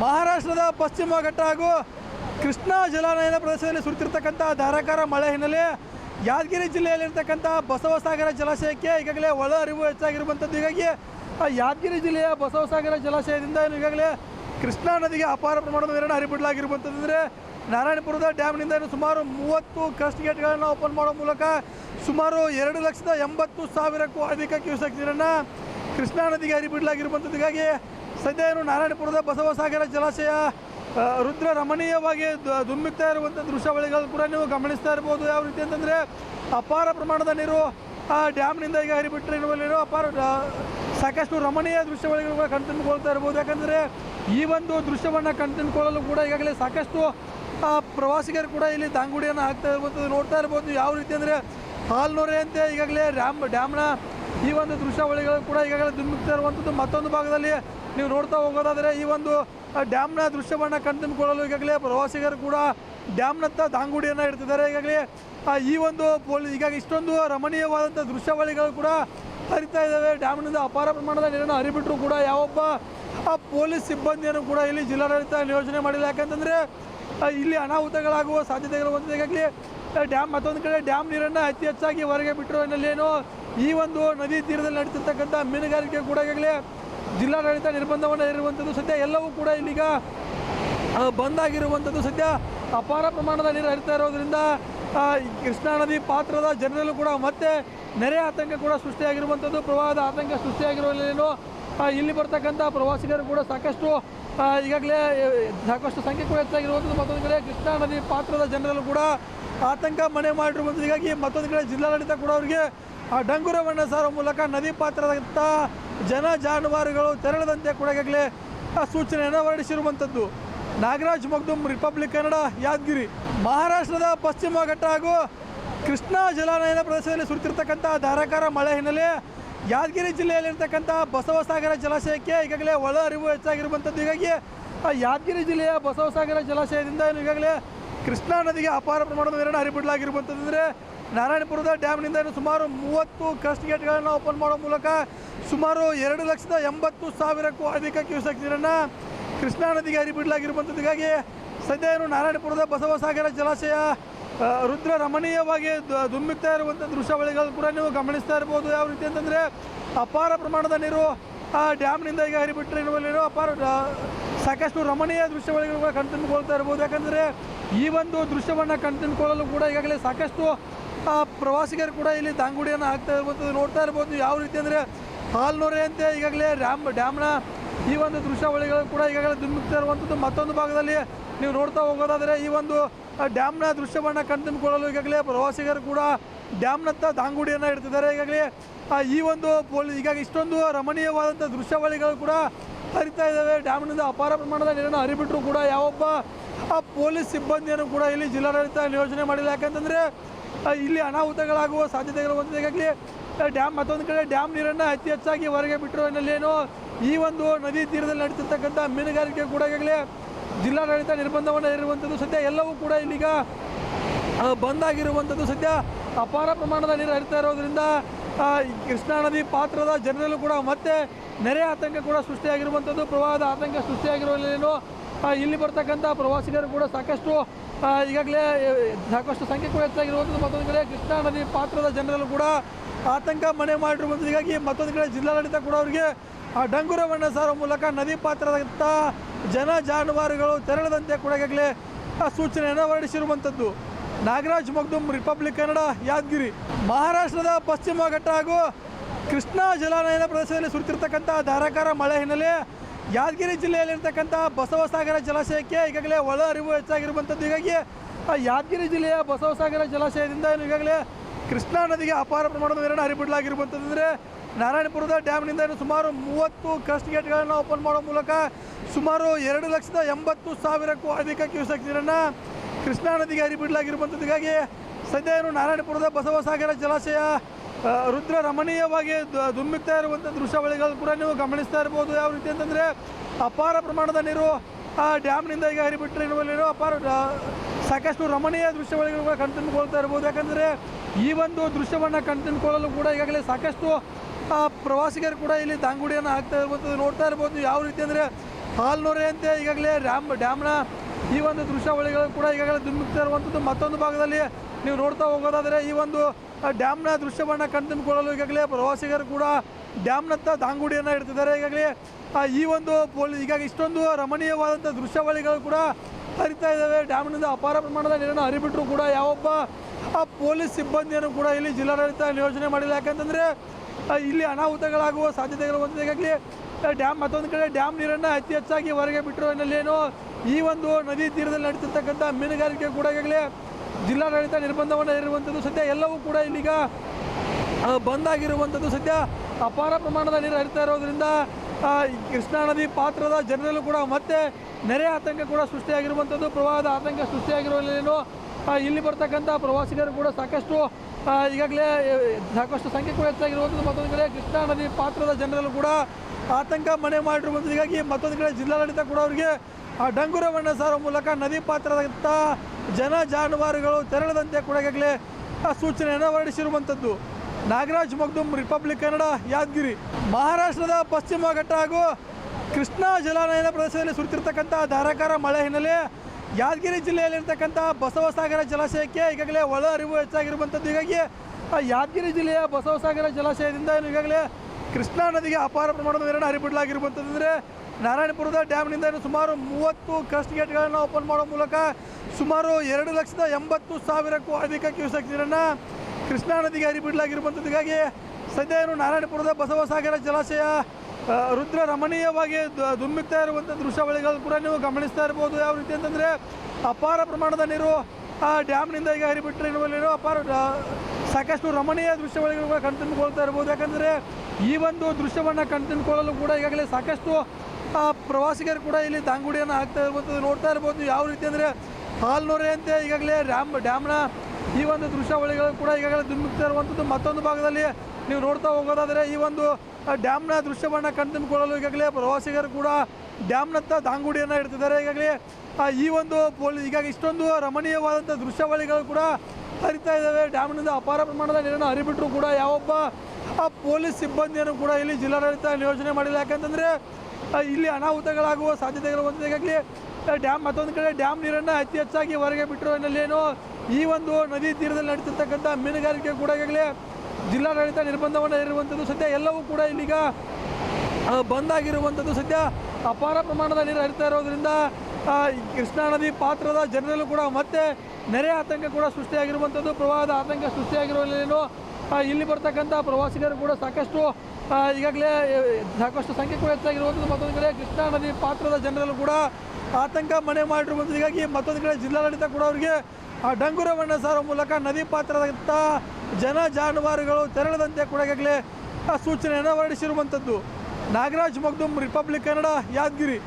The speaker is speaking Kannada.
ಮಹಾರಾಷ್ಟ್ರದ ಪಶ್ಚಿಮ ಘಟ್ಟ ಹಾಗೂ ಕೃಷ್ಣಾ ಜಲಾನಯನ ಪ್ರದೇಶದಲ್ಲಿ ಸುರಿತಿರ್ತಕ್ಕಂಥ ಧಾರಾಕಾರ ಮಳೆ ಹಿನ್ನೆಲೆ ಯಾದಗಿರಿ ಜಿಲ್ಲೆಯಲ್ಲಿರ್ತಕ್ಕಂಥ ಬಸವಸಾಗರ ಜಲಾಶಯಕ್ಕೆ ಈಗಾಗಲೇ ಒಳ ಅರಿವು ಹೆಚ್ಚಾಗಿರುವಂಥದ್ದು. ಹೀಗಾಗಿ ಆ ಯಾದಗಿರಿ ಜಿಲ್ಲೆಯ ಬಸವಸಾಗರ ಜಲಾಶಯದಿಂದ ಈಗಾಗಲೇ ಕೃಷ್ಣಾ ನದಿಗೆ ಅಪಾರ ಪ್ರಮಾಣದ ನೀರನ್ನು ಹರಿಬಿಡಲಾಗಿರುವಂಥದ್ದು ಅಂದರೆ ನಾರಾಯಣಪುರದ ಡ್ಯಾಮ್ನಿಂದ ಸುಮಾರು ಮೂವತ್ತು ಕ್ರಸ್ಟ್ ಗೇಟ್ಗಳನ್ನು ಓಪನ್ ಮಾಡೋ ಮೂಲಕ ಸುಮಾರು ಎರಡು ಲಕ್ಷದ ಎಂಬತ್ತು ಸಾವಿರಕ್ಕೂ ಅಧಿಕ ಕ್ಯೂಸೆಕ್ ನೀರನ್ನು ಕೃಷ್ಣಾ ನದಿಗೆ ಹರಿಬಿಡಲಾಗಿರುವಂಥದ್ದು ಹೀಗಾಗಿ ಸದ್ಯ ಏನು ನಾರಾಯಣಪುರದ ಬಸವಸಾಗರ ಜಲಾಶಯ ರುದ್ರ ರಮಣೀಯವಾಗಿ ದ- ಧುಮ್ಮಿಕ್ತಾ ಇರುವಂಥ ದೃಶ್ಯಾವಳಿಗಳು ಕೂಡ ನೀವು ಗಮನಿಸ್ತಾ ಇರ್ಬೋದು. ಯಾವ ರೀತಿ ಅಂತಂದರೆ ಅಪಾರ ಪ್ರಮಾಣದ ನೀರು ಆ ಡ್ಯಾಮ್ನಿಂದ ಈಗ ಹರಿಬಿಟ್ಟರೆ ನೀರು ಅಪಾರ ಸಾಕಷ್ಟು ರಮಣೀಯ ದೃಶ್ಯಾವಳಿಗಳು ಕೂಡ ಕಣ್ತುಂಬಿಕೊಳ್ತಾ ಇರ್ಬೋದು. ಯಾಕಂದರೆ ಈ ಒಂದು ದೃಶ್ಯವನ್ನು ಕಣ್ತುಂಬಿಕೊಳ್ಳಲು ಕೂಡ ಈಗಾಗಲೇ ಸಾಕಷ್ಟು ಪ್ರವಾಸಿಗರು ಕೂಡ ಇಲ್ಲಿ ದಾಂಗುಡಿಯನ್ನು ಹಾಕ್ತಾ ಇರುವಂಥದ್ದು ನೋಡ್ತಾ ಇರ್ಬೋದು. ಯಾವ ರೀತಿ ಅಂದರೆ ಹಾಲ್ನೊರೆಯಂತೆ ಈಗಾಗಲೇ ಡ್ಯಾಮ್, ಡ್ಯಾಮ್ನ ಈ ಒಂದು ದೃಶ್ಯಾವಳಿಗಳು ಕೂಡ ಈಗಾಗಲೇ ದುಮ್ಮಿಕ್ತಾ ಇರುವಂಥದ್ದು ಮತ್ತೊಂದು ಭಾಗದಲ್ಲಿ ನೀವು ನೋಡ್ತಾ ಹೋಗೋದಾದರೆ ಈ ಒಂದು ಡ್ಯಾಮ್ನ ದೃಶ್ಯವನ್ನು ಕಣ್ತುಂಬಿಕೊಳ್ಳಲು ಈಗಾಗಲೇ ಪ್ರವಾಸಿಗರು ಕೂಡ ಡ್ಯಾಮ್ನತ್ತ ದಾಂಗುಡಿಯನ್ನು ಇಡ್ತಿದ್ದಾರೆ. ಈಗಾಗಲೇ ಈ ಒಂದು ಪೋಲ್ ಈಗಾಗ ಇಷ್ಟೊಂದು ರಮಣೀಯವಾದಂಥ ದೃಶ್ಯಾವಳಿಗಳು ಕೂಡ ಹರಿತಾ ಇದ್ದಾವೆ ಡ್ಯಾಮ್ನಿಂದ ಅಪಾರ ಪ್ರಮಾಣದ ನೀರನ್ನು ಹರಿಬಿಟ್ರು ಕೂಡ ಯಾವೊಬ್ಬ, ಆ, ಪೊಲೀಸ್ ಸಿಬ್ಬಂದಿಯನ್ನು ಕೂಡ ಇಲ್ಲಿ ಜಿಲ್ಲಾಡಳಿತ ನಿಯೋಜನೆ ಮಾಡಿಲ್ಲ. ಯಾಕಂತಂದರೆ ಇಲ್ಲಿ ಅನಾಹುತಗಳಾಗುವ ಸಾಧ್ಯತೆಗಳು ಹೊಂದಿದೆ ಈಗಾಗಲೇ ಡ್ಯಾಮ್, ಮತ್ತೊಂದು ಕಡೆ ಡ್ಯಾಮ್ ನೀರನ್ನು ಅತಿ ಹೆಚ್ಚಾಗಿ ಹೊರಗೆ ಬಿಟ್ಟರು ಹಿನ್ನೆಲೆಯೇನು ಈ ಒಂದು ನದಿ ತೀರದಲ್ಲಿ ನಡೀತಿರ್ತಕ್ಕಂಥ ಮೀನುಗಾರಿಕೆ ಕೂಡ ಈಗಾಗಲೇ ಜಿಲ್ಲಾಡಳಿತ ನಿರ್ಬಂಧವನ್ನು ಹೇರಿರುವಂಥದ್ದು ಸದ್ಯ ಎಲ್ಲವೂ ಕೂಡ ಇಲ್ಲಿಗ ಬಂದಾಗಿರುವಂಥದ್ದು ಸದ್ಯ ಅಪಾರ ಪ್ರಮಾಣದ ನೀರು ಹರಿತಾ ಇರೋದ್ರಿಂದ ಕೃಷ್ಣಾ ನದಿ ಪಾತ್ರದ ಜನರಲ್ಲೂ ಕೂಡ ಮತ್ತೆ ನೆರೆ ಆತಂಕ ಕೂಡ ಸೃಷ್ಟಿಯಾಗಿರುವಂಥದ್ದು, ಪ್ರವಾಹದ ಆತಂಕ ಸೃಷ್ಟಿಯಾಗಿರುವಲ್ಲೇನು ಇಲ್ಲಿ ಬರ್ತಕ್ಕಂಥ ಪ್ರವಾಸಿಗರು ಕೂಡ ಸಾಕಷ್ಟು ಈಗಾಗಲೇ ಸಾಕಷ್ಟು ಸಂಖ್ಯೆ ಕೂಡ ಹೆಚ್ಚಾಗಿರುವಂಥದ್ದು. ಮತ್ತೊಂದು ಕಡೆ ಕೃಷ್ಣಾ ನದಿ ಪಾತ್ರದ ಜನರಲ್ಲೂ ಕೂಡ ಆತಂಕ ಮನೆ ಮಾಡಿರುವಂಥದ್ದು. ಹೀಗಾಗಿ ಮತ್ತೊಂದು ಕಡೆ ಜಿಲ್ಲಾಡಳಿತ ಕೂಡ ಅವರಿಗೆ ಆ ಡಂಗುರವನ್ನು ಸಾರುವ ಮೂಲಕ ನದಿ ಪಾತ್ರದಂಥ ಜನ ಜಾನುವಾರುಗಳು ತೆರಳದಂತೆ ಕೂಡ ಈಗಾಗಲೇ ಆ ಸೂಚನೆಯನ್ನು ಹೊರಡಿಸಿರುವಂಥದ್ದು. ನಾಗರಾಜ್ ಮಗ್ದುಮ್ ರಿಪಬ್ಲಿಕ್ ಕನ್ನಡ ಯಾದಗಿರಿ. ಮಹಾರಾಷ್ಟ್ರದ ಪಶ್ಚಿಮ ಘಟ್ಟ ಹಾಗೂ ಕೃಷ್ಣಾ ಜಲಾನಯನ ಪ್ರದೇಶದಲ್ಲಿ ಸುರಿತಿರ್ತಕ್ಕಂಥ ಧಾರಾಕಾರ ಮಳೆ ಹಿನ್ನೆಲೆ ಯಾದಗಿರಿ ಜಿಲ್ಲೆಯಲ್ಲಿರ್ತಕ್ಕಂಥ ಬಸವಸಾಗರ ಜಲಾಶಯಕ್ಕೆ ಈಗಾಗಲೇ ಒಳ ಅರಿವು ಹೆಚ್ಚಾಗಿರುವಂಥದ್ದು. ಹೀಗಾಗಿ ಆ ಯಾದಗಿರಿ ಜಿಲ್ಲೆಯ ಬಸವಸಾಗರ ಜಲಾಶಯದಿಂದ ಈಗಾಗಲೇ ಕೃಷ್ಣಾ ನದಿಗೆ ಅಪಾರ ಪ್ರಮಾಣದ ನೀರನ್ನು ಹರಿಬಿಡಲಾಗಿರುವಂಥದ್ದು ಅಂದರೆ ನಾರಾಯಣಪುರದ ಡ್ಯಾಮ್ನಿಂದ ಸುಮಾರು ಮೂವತ್ತು ಕ್ರಸ್ಟ್ ಗೇಟ್ಗಳನ್ನು ಓಪನ್ ಮಾಡೋ ಮೂಲಕ ಸುಮಾರು ಎರಡು ಲಕ್ಷದ ಎಂಬತ್ತು ಸಾವಿರಕ್ಕೂ ಅಧಿಕ ಕ್ಯೂಸೆಕ್ ನೀರನ್ನು ಕೃಷ್ಣಾ ನದಿಗೆ ಹರಿಬಿಡಲಾಗಿರುವಂಥದ್ದಕ್ಕಾಗಿ ಸದ್ಯನು ನಾರಾಯಣಪುರದ ಬಸವಸಾಗರ ಜಲಾಶಯ ರುದ್ರ ರಮಣೀಯವಾಗಿ ದ- ಧುಮ್ಮಿಕ್ತಾ ಇರುವಂಥ ದೃಶ್ಯಾವಳಿಗಳು ಕೂಡ ನೀವು ಗಮನಿಸ್ತಾ ಇರ್ಬೋದು. ಯಾವ ರೀತಿ ಅಂತಂದರೆ ಅಪಾರ ಪ್ರಮಾಣದ ನೀರು ಆ ಡ್ಯಾಮ್ನಿಂದ ಈಗ ಹರಿಬಿಟ್ಟರೆ ನೀರು ಅಪಾರ ಸಾಕಷ್ಟು ರಮಣೀಯ ದೃಶ್ಯಾವಳಿಗಳು ಕೂಡ ಕಣ್ತುಂಬಿಕೊಳ್ತಾ ಇರ್ಬೋದು. ಯಾಕಂದರೆ ಈ ಒಂದು ದೃಶ್ಯವನ್ನು ಕಣ್ತುಂಬಿಕೊಳ್ಳಲು ಕೂಡ ಈಗಾಗಲೇ ಸಾಕಷ್ಟು ಪ್ರವಾಸಿಗರು ಕೂಡ ಇಲ್ಲಿ ದಾಂಗುಡಿಯನ್ನು ಹಾಕ್ತಾ ಇರ್ಬೋದು, ನೋಡ್ತಾ ಇರ್ಬೋದು. ಯಾವ ರೀತಿ ಅಂದರೆ ಹಾಲ್ನೊರೆಯಂತೆ ಈಗಾಗಲೇ ಡ್ಯಾಮ್, ಡ್ಯಾಮ್ನ ಈ ಒಂದು ದೃಶ್ಯಾವಳಿಗಳು ಕೂಡ ಈಗಾಗಲೇ ಧುಮ್ಮಿಕ್ತಾ ಇರುವಂಥದ್ದು. ಮತ್ತೊಂದು ಭಾಗದಲ್ಲಿ ನೀವು ನೋಡ್ತಾ ಹೋಗೋದಾದರೆ ಈ ಒಂದು ಡ್ಯಾಮ್ನ ದೃಶ್ಯವನ್ನು ಕಣ್ತುಂಬಿಕೊಳ್ಳಲು ಈಗಾಗಲೇ ಪ್ರವಾಸಿಗರು ಕೂಡ ಡ್ಯಾಮ್ನತ್ತ ದಾಂಗುಡಿಯನ್ನು ಇಡ್ತಿದ್ದಾರೆ. ಈಗಾಗಲೇ ಈ ಒಂದು ಪೋಲ್ ಈಗಾಗ ಇಷ್ಟೊಂದು ರಮಣೀಯವಾದಂಥ ದೃಶ್ಯಾವಳಿಗಳು ಕೂಡ ಹರಿತಾ ಇದ್ದಾವೆ. ಡ್ಯಾಮ್ನಿಂದ ಅಪಾರ ಪ್ರಮಾಣದ ನೀರನ್ನು ಹರಿಬಿಟ್ರು ಕೂಡ ಯಾವೊಬ್ಬ, ಆ ಪೊಲೀಸ್ ಸಿಬ್ಬಂದಿಯನ್ನು ಕೂಡ ಇಲ್ಲಿ ಜಿಲ್ಲಾಡಳಿತ ನಿಯೋಜನೆ ಮಾಡಿಲ್ಲ. ಯಾಕಂತಂದರೆ ಇಲ್ಲಿ ಅನಾಹುತಗಳಾಗುವ ಸಾಧ್ಯತೆಗಳು ಒಂದಾಗಲಿ ಡ್ಯಾಮ್ ಮತ್ತೊಂದು ಕಡೆ ಡ್ಯಾಮ್ ನೀರನ್ನು ಅತಿ ಹೆಚ್ಚಾಗಿ ಹೊರಗೆ ಬಿಟ್ಟರು ಏನಲ್ಲೇನೋ ಈ ಒಂದು ನದಿ ತೀರದಲ್ಲಿ ನಡೀತಿರ್ತಕ್ಕಂಥ ಮೀನುಗಾರಿಕೆ ಕೂಡ ಈಗಾಗಲೇ ಜಿಲ್ಲಾಡಳಿತ ನಿರ್ಬಂಧವನ್ನು ಇರುವಂಥದ್ದು ಸದ್ಯ ಎಲ್ಲವೂ ಕೂಡ ಇಲ್ಲಿಗ ಬಂದಾಗಿರುವಂಥದ್ದು ಸದ್ಯ ಅಪಾರ ಪ್ರಮಾಣದ ನೀರು ಹರಿತಾ ಇರೋದ್ರಿಂದ ಕೃಷ್ಣಾ ನದಿ ಪಾತ್ರದ ಜನರಲ್ಲೂ ಕೂಡ ಮತ್ತೆ ನೆರೆ ಆತಂಕ ಕೂಡ ಸೃಷ್ಟಿಯಾಗಿರುವಂಥದ್ದು. ಪ್ರವಾಹದ ಆತಂಕ ಸೃಷ್ಟಿಯಾಗಿರುವಲ್ಲೇನು ಇಲ್ಲಿ ಬರ್ತಕ್ಕಂಥ ಪ್ರವಾಸಿಗರು ಕೂಡ ಸಾಕಷ್ಟು ಈಗಾಗಲೇ ಸಾಕಷ್ಟು ಸಂಖ್ಯೆ ಕೂಡ ಹೆಚ್ಚಾಗಿರುವಂಥದ್ದು ಮತ್ತೊಂದು ಕಡೆ ಕೃಷ್ಣಾ ನದಿ ಪಾತ್ರದ ಜನರಲ್ಲೂ ಕೂಡ ಆತಂಕ ಮನೆ ಮಾಡಿರುವಂಥದ್ದು ಹೀಗಾಗಿ ಮತ್ತೊಂದು ಕಡೆ ಜಿಲ್ಲಾಡಳಿತ ಕೂಡ ಅವರಿಗೆ, ಆ ಡಂಗುರವನ್ನು ಸಾರುವ ಮೂಲಕ ನದಿ ಪಾತ್ರದಂಥ ಜನ ಜಾನುವಾರುಗಳು ತೆರಳದಂತೆ ಕೂಡ ಈಗಾಗಲೇ, ಆ, ಸೂಚನೆಯನ್ನು ಹೊರಡಿಸಿರುವಂಥದ್ದು ನಾಗರಾಜ್ ಮಗ್ದುಮ್ ರಿಪಬ್ಲಿಕ್ ಕನ್ನಡ ಯಾದಗಿರಿ. ಮಹಾರಾಷ್ಟ್ರದ ಪಶ್ಚಿಮ ಘಟ್ಟ ಹಾಗೂ ಕೃಷ್ಣಾ ಜಲಾನಯನ ಪ್ರದೇಶದಲ್ಲಿ ಸುರಿತಿರ್ತಕ್ಕಂಥ ಧಾರಾಕಾರ ಮಳೆ ಹಿನ್ನೆಲೆ ಯಾದಗಿರಿ ಜಿಲ್ಲೆಯಲ್ಲಿರ್ತಕ್ಕಂಥ ಬಸವಸಾಗರ ಜಲಾಶಯಕ್ಕೆ ಈಗಾಗಲೇ ಒಳ ಅರಿವು ಹೆಚ್ಚಾಗಿರುವಂಥದ್ದು. ಹೀಗಾಗಿ ಆ ಯಾದಗಿರಿ ಜಿಲ್ಲೆಯ ಬಸವಸಾಗರ ಜಲಾಶಯದಿಂದ ಈಗಾಗಲೇ ಕೃಷ್ಣಾ ನದಿಗೆ ಅಪಾರ ಪ್ರಮಾಣದ ನೀರನ್ನು ಹರಿಬಿಡಲಾಗಿರುವಂಥದ್ದು ಅಂದರೆ ನಾರಾಯಣಪುರದ ಡ್ಯಾಮ್ನಿಂದ ಸುಮಾರು ಮೂವತ್ತು ಕ್ರಸ್ಟ್ ಗೇಟ್ಗಳನ್ನು ಓಪನ್ ಮಾಡೋ ಮೂಲಕ ಸುಮಾರು ಎರಡು ಲಕ್ಷದ ಎಂಬತ್ತು ಸಾವಿರಕ್ಕೂ ಅಧಿಕ ಕ್ಯೂಸೆಕ್ ನೀರನ್ನು ಕೃಷ್ಣಾ ನದಿಗೆ ಹರಿಬಿಡಲಾಗಿರುವಂಥದ್ದು. ಹೀಗಾಗಿ ಸದ್ಯ ಏನು ನಾರಾಯಣಪುರದ ಬಸವಸಾಗರ ಜಲಾಶಯ ರುದ್ರ ರಮಣೀಯವಾಗಿ ಧುಮ್ಮಿಕ್ತಾ ಇರುವಂಥ ದೃಶ್ಯಾವಳಿಗಳು ಕೂಡ ನೀವು ಗಮನಿಸ್ತಾ ಇರ್ಬೋದು. ಯಾವ ರೀತಿ ಅಂತಂದರೆ ಅಪಾರ ಪ್ರಮಾಣದ ನೀರು ಆ ಡ್ಯಾಮ್ನಿಂದ ಈಗ ಹರಿಬಿಟ್ಟರೆ ನೀರು ಅಪಾರ ಸಾಕಷ್ಟು ರಮಣೀಯ ದೃಶ್ಯಾವಳಿಗಳು ಕೂಡ ಕಣ್ತುಂಬಿಕೊಳ್ತಾ ಇರ್ಬೋದು. ಯಾಕಂದರೆ ಈ ಒಂದು ದೃಶ್ಯವನ್ನು ಕಣ್ತುಂಬಿಕೊಳ್ಳಲು ಕೂಡ ಈಗಾಗಲೇ ಸಾಕಷ್ಟು ಪ್ರವಾಸಿಗರು ಕೂಡ ಇಲ್ಲಿ ದಾಂಗುಡಿಯನ್ನು ಹಾಕ್ತಾ ಇರ್ಬೋದು. ನೋಡ್ತಾ ಇರ್ಬೋದು ಯಾವ ರೀತಿ ಅಂದರೆ ಹಾಲ್ನೊರೆಯಂತೆ ಈಗಾಗಲೇ ಡ್ಯಾಮ್, ಡ್ಯಾಮ್ನ ಈ ಒಂದು ದೃಶ್ಯಾವಳಿಗಳು ಕೂಡ ಈಗಾಗಲೇ ದುಮ್ಮಿಕ್ತಾ ಇರುವಂಥದ್ದು ಮತ್ತೊಂದು ಭಾಗದಲ್ಲಿ ನೀವು ನೋಡ್ತಾ ಹೋಗೋದಾದರೆ ಈ ಒಂದು ಡ್ಯಾಮ್ನ ದೃಶ್ಯವನ್ನು ಕಣ್ತುಂಬಿಕೊಳ್ಳಲು ಈಗಾಗಲೇ ಪ್ರವಾಸಿಗರು ಕೂಡ ಡ್ಯಾಮ್ನತ್ತ ದಾಂಗುಡಿಯನ್ನು ಇಡ್ತಿದ್ದಾರೆ. ಈಗಾಗಲೇ ಈ ಒಂದು ಪೋಲ್ ಈಗಾಗ ಇಷ್ಟೊಂದು ರಮಣೀಯವಾದಂಥ ದೃಶ್ಯಾವಳಿಗಳು ಕೂಡ ಹರಿತಾ ಇದ್ದಾವೆ ಡ್ಯಾಮ್ನಿಂದ ಅಪಾರ ಪ್ರಮಾಣದ ನೀರನ್ನು ಹರಿಬಿಟ್ರು ಕೂಡ ಯಾವೊಬ್ಬ, ಆ, ಪೊಲೀಸ್ ಸಿಬ್ಬಂದಿಯನ್ನು ಕೂಡ ಇಲ್ಲಿ ಜಿಲ್ಲಾಡಳಿತ ನಿಯೋಜನೆ ಮಾಡಿಲ್ಲ. ಯಾಕಂತಂದರೆ ಇಲ್ಲಿ ಅನಾಹುತಗಳಾಗುವ ಸಾಧ್ಯತೆಗಳು ಬಂದಿದೆ. ಈಗಾಗಲೇ ಡ್ಯಾಮ್, ಮತ್ತೊಂದು ಕಡೆ ಡ್ಯಾಮ್ ನೀರನ್ನು ಅತಿ ಹೆಚ್ಚಾಗಿ ಹೊರಗೆ ಬಿಟ್ಟರು ಏನೋ ಈ ಒಂದು ನದಿ ತೀರದಲ್ಲಿ ನಡೀತಿರ್ತಕ್ಕಂಥ ಮೀನುಗಾರಿಕೆ ಕೂಡ ಈಗಾಗಲೇ ಜಿಲ್ಲಾಡಳಿತ ನಿರ್ಬಂಧವನ್ನು ಇರುವಂಥದ್ದು ಸದ್ಯ ಎಲ್ಲವೂ ಕೂಡ ಇಲ್ಲಿಗ ಬಂದಾಗಿರುವಂಥದ್ದು ಸದ್ಯ ಅಪಾರ ಪ್ರಮಾಣದ ನೀರು ಹರಿತಾ ಇರೋದ್ರಿಂದ ಕೃಷ್ಣಾ ನದಿ ಪಾತ್ರದ ಜನರಲ್ಲೂ ಕೂಡ ಮತ್ತೆ ನೆರೆ ಆತಂಕ ಕೂಡ ಸೃಷ್ಟಿಯಾಗಿರುವಂಥದ್ದು, ಪ್ರವಾಹದ ಆತಂಕ ಸೃಷ್ಟಿಯಾಗಿರುವಲ್ಲೇನು ಇಲ್ಲಿ ಬರ್ತಕ್ಕಂಥ ಪ್ರವಾಸಿಗರು ಕೂಡ ಸಾಕಷ್ಟು ಈಗಾಗಲೇ ಸಾಕಷ್ಟು ಸಂಖ್ಯೆ ಕೂಡ ಹೆಚ್ಚಾಗಿರುವಂಥದ್ದು ಮತ್ತೊಂದು ಕಡೆ ಕೃಷ್ಣಾ ನದಿ ಪಾತ್ರದ ಜನರಲ್ಲೂ ಕೂಡ ಆತಂಕ ಮನೆ ಮಾಡಿರುವಂಥದ್ದು. ಹೀಗಾಗಿ ಮತ್ತೊಂದು ಕಡೆ ಜಿಲ್ಲಾಡಳಿತ ಕೂಡ ಅವರಿಗೆ ಆ ಡಂಗುರವನ್ನು ಸಾರುವ ಮೂಲಕ ನದಿ ಪಾತ್ರದಂಥ ಜನ ಜಾನುವಾರುಗಳು ತೆರಳದಂತೆ ಕೂಡ ಈಗಾಗಲೇ ಸೂಚನೆಯನ್ನು ಹೊರಡಿಸಿರುವಂಥದ್ದು. ನಾಗರಾಜ್ ಮಗ್ದುಮ್ ರಿಪಬ್ಲಿಕ್ ಕನ್ನಡ ಯಾದಗಿರಿ. ಮಹಾರಾಷ್ಟ್ರದ ಪಶ್ಚಿಮ ಘಟ್ಟ ಹಾಗೂ ಕೃಷ್ಣಾ ಜಲಾನಯನ ಪ್ರದೇಶದಲ್ಲಿ ಸುರಿತಿರ್ತಕ್ಕಂಥ ಧಾರಾಕಾರ ಮಳೆ ಹಿನ್ನೆಲೆ ಯಾದಗಿರಿ ಜಿಲ್ಲೆಯಲ್ಲಿರ್ತಕ್ಕಂಥ ಬಸವಸಾಗರ ಜಲಾಶಯಕ್ಕೆ ಈಗಾಗಲೇ ಒಳ ಅರಿವು ಹೆಚ್ಚಾಗಿರುವಂಥದ್ದು. ಹೀಗಾಗಿ ಆ ಯಾದಗಿರಿ ಜಿಲ್ಲೆಯ ಬಸವಸಾಗರ ಜಲಾಶಯದಿಂದ ಈಗಾಗಲೇ ಕೃಷ್ಣಾ ನದಿಗೆ ಅಪಾರ ಪ್ರಮಾಣದ ನೀರನ್ನು ಹರಿಬಿಡಲಾಗಿರುವಂಥದ್ದು. ಅಂದರೆ ನಾರಾಯಣಪುರದ ಡ್ಯಾಮ್ನಿಂದ ಸುಮಾರು ಮೂವತ್ತು ಕ್ರಸ್ಟ್ ಗೇಟ್ಗಳನ್ನು ಓಪನ್ ಮಾಡೋ ಮೂಲಕ ಸುಮಾರು ಎರಡು ಲಕ್ಷದ ಎಂಬತ್ತು ಸಾವಿರಕ್ಕೂ ಅಧಿಕ ಕ್ಯೂಸೆಕ್ ನೀರನ್ನು ಕೃಷ್ಣಾ ನದಿಗೆ ಹರಿಬಿಡಲಾಗಿರುವಂಥದ್ದಕ್ಕಾಗಿ ಸದ್ಯ ನಾರಾಯಣಪುರದ ಬಸವಸಾಗರ ಜಲಾಶಯ ರುದ್ರ ರಮಣೀಯವಾಗಿ ದುಮ್ಮಿಕ್ತಾ ಇರುವಂಥ ದೃಶ್ಯಾವಳಿಗಳು ಕೂಡ ನೀವು ಗಮನಿಸ್ತಾ ಇರ್ಬೋದು. ಯಾವ ರೀತಿ ಅಂತಂದರೆ ಅಪಾರ ಪ್ರಮಾಣದ ನೀರು ಆ ಡ್ಯಾಮ್ನಿಂದ ಈಗ ಹರಿಬಿಟ್ಟರೆ ಇರುವಲ್ಲಿರೋ ಅಪಾರ ಸಾಕಷ್ಟು ರಮಣೀಯ ದೃಶ್ಯಾವಳಿಗಳು ಕೂಡ ಕಣ್ತುಂಬಿಕೊಳ್ತಾ ಇರ್ಬೋದು. ಯಾಕಂದರೆ ಈ ಒಂದು ದೃಶ್ಯವನ್ನು ಕಣ್ತುಂಬಿಕೊಳ್ಳಲು ಕೂಡ ಈಗಾಗಲೇ ಸಾಕಷ್ಟು ಪ್ರವಾಸಿಗರು ಕೂಡ ಇಲ್ಲಿ ದಾಂಗುಡಿಯನ್ನು ಹಾಕ್ತಾ ಇರುವಂಥದ್ದು ನೋಡ್ತಾ ಇರ್ಬೋದು. ಯಾವ ರೀತಿ ಅಂದರೆ ಹಾಲ್ನೊರೆಯಂತೆ ಈಗಾಗಲೇ ಡ್ಯಾಮ್ ಡ್ಯಾಮ್ನ ಈ ಒಂದು ದೃಶ್ಯಾವಳಿಗಳು ಕೂಡ ಈಗಾಗಲೇ ದುಮ್ಮುಕ್ತಾ ಇರುವಂಥದ್ದು ಮತ್ತೊಂದು ಭಾಗದಲ್ಲಿ ನೀವು ನೋಡ್ತಾ ಹೋಗೋದಾದರೆ ಈ ಒಂದು ಡ್ಯಾಮ್ನ ದೃಶ್ಯವನ್ನು ಕಣ್ತುಂಬಿಕೊಳ್ಳಲು ಈಗಾಗಲೇ ಪ್ರವಾಸಿಗರು ಕೂಡ ಡ್ಯಾಮ್ನತ್ತ ದಾಂಗುಡಿಯನ್ನು ಇಡ್ತಿದ್ದಾರೆ. ಈಗಾಗಲೇ ಈ ಒಂದು ಪೋಲಿ, ಈಗಾಗ ಇಷ್ಟೊಂದು ರಮಣೀಯವಾದಂಥ ದೃಶ್ಯಾವಳಿಗಳು ಕೂಡ ಹರಿತಾ ಇದ್ದಾವೆ ಡ್ಯಾಮ್ನಿಂದ ಅಪಾರ ಪ್ರಮಾಣದ ನೀರನ್ನು ಹರಿಬಿಟ್ರು ಕೂಡ ಯಾವೊಬ್ಬ, ಆ, ಪೊಲೀಸ್ ಸಿಬ್ಬಂದಿಯನ್ನು ಕೂಡ ಇಲ್ಲಿ ಜಿಲ್ಲಾಡಳಿತ ನಿಯೋಜನೆ ಮಾಡಿಲ್ಲ. ಯಾಕಂತಂದರೆ ಇಲ್ಲಿ ಅನಾಹುತಗಳಾಗುವ ಸಾಧ್ಯತೆಗಳು ಈಗಾಗಲೇ ಡ್ಯಾಮ್ ಮತ್ತೊಂದು ಕಡೆ ಡ್ಯಾಮ್ ನೀರನ್ನು ಅತಿ ಹೆಚ್ಚಾಗಿ ಹೊರಗೆ ಬಿಟ್ಟರು ಹಿನ್ನೆಲೆಯೇನು ಈ ಒಂದು ನದಿ ತೀರದಲ್ಲಿ ನಡೀತಿರ್ತಕ್ಕಂಥ ಮೀನುಗಾರಿಕೆ ಕೂಡ ಈಗಾಗಲೇ ಜಿಲ್ಲಾಡಳಿತ ನಿರ್ಬಂಧವನ್ನು ಇರುವಂಥದ್ದು ಸದ್ಯ ಎಲ್ಲವೂ ಕೂಡ ಇಲ್ಲಿಗ ಆ, ಬಂದ್ ಆಗಿರುವಂಥದ್ದು ಸದ್ಯ ಅಪಾರ ಪ್ರಮಾಣದ ನೀರು ಹರಿತಾ ಇರೋದ್ರಿಂದ ಕೃಷ್ಣಾ ನದಿ ಪಾತ್ರದ ಜನರಲ್ಲೂ ಕೂಡ ಮತ್ತೆ ನೆರೆ ಆತಂಕ ಕೂಡ ಸೃಷ್ಟಿಯಾಗಿರುವಂಥದ್ದು ಪ್ರವಾಹದ ಆತಂಕ ಸೃಷ್ಟಿಯಾಗಿರುವಲ್ಲೇನು ಆ, ಇಲ್ಲಿ ಬರ್ತಕ್ಕಂಥ ಪ್ರವಾಸಿಗರು ಕೂಡ ಸಾಕಷ್ಟು ಈಗಾಗಲೇ ಸಾಕಷ್ಟು ಸಂಖ್ಯೆ ಕೂಡ ಹೆಚ್ಚಾಗಿರುವಂಥದ್ದು ಮತ್ತೊಂದು ಕಡೆ ಕೃಷ್ಣಾ ನದಿ ಪಾತ್ರದ ಜನರಲ್ಲೂ ಕೂಡ ಆತಂಕ ಮನೆ ಮಾಡಿರುವಂಥದ್ದು ಹೀಗಾಗಿ ಮತ್ತೊಂದು ಕಡೆ ಜಿಲ್ಲಾಡಳಿತ ಕೂಡ ಅವರಿಗೆ ಡಂಗುರವನ್ನು ಸಾರುವ ಮೂಲಕ ನದಿ ಪಾತ್ರದ ಜನ ಜಾನುವಾರುಗಳು ತೆರಳದಂತೆ ಕೂಡ ಈಗಾಗಲೇ ಸೂಚನೆಯನ್ನು ಹೊರಡಿಸಿರುವಂಥದ್ದು ನಾಗರಾಜ್ ಮಗ್ದುಮ್, ರಿಪಬ್ಲಿಕ್ ಕನ್ನಡ, ಯಾದಗಿರಿ.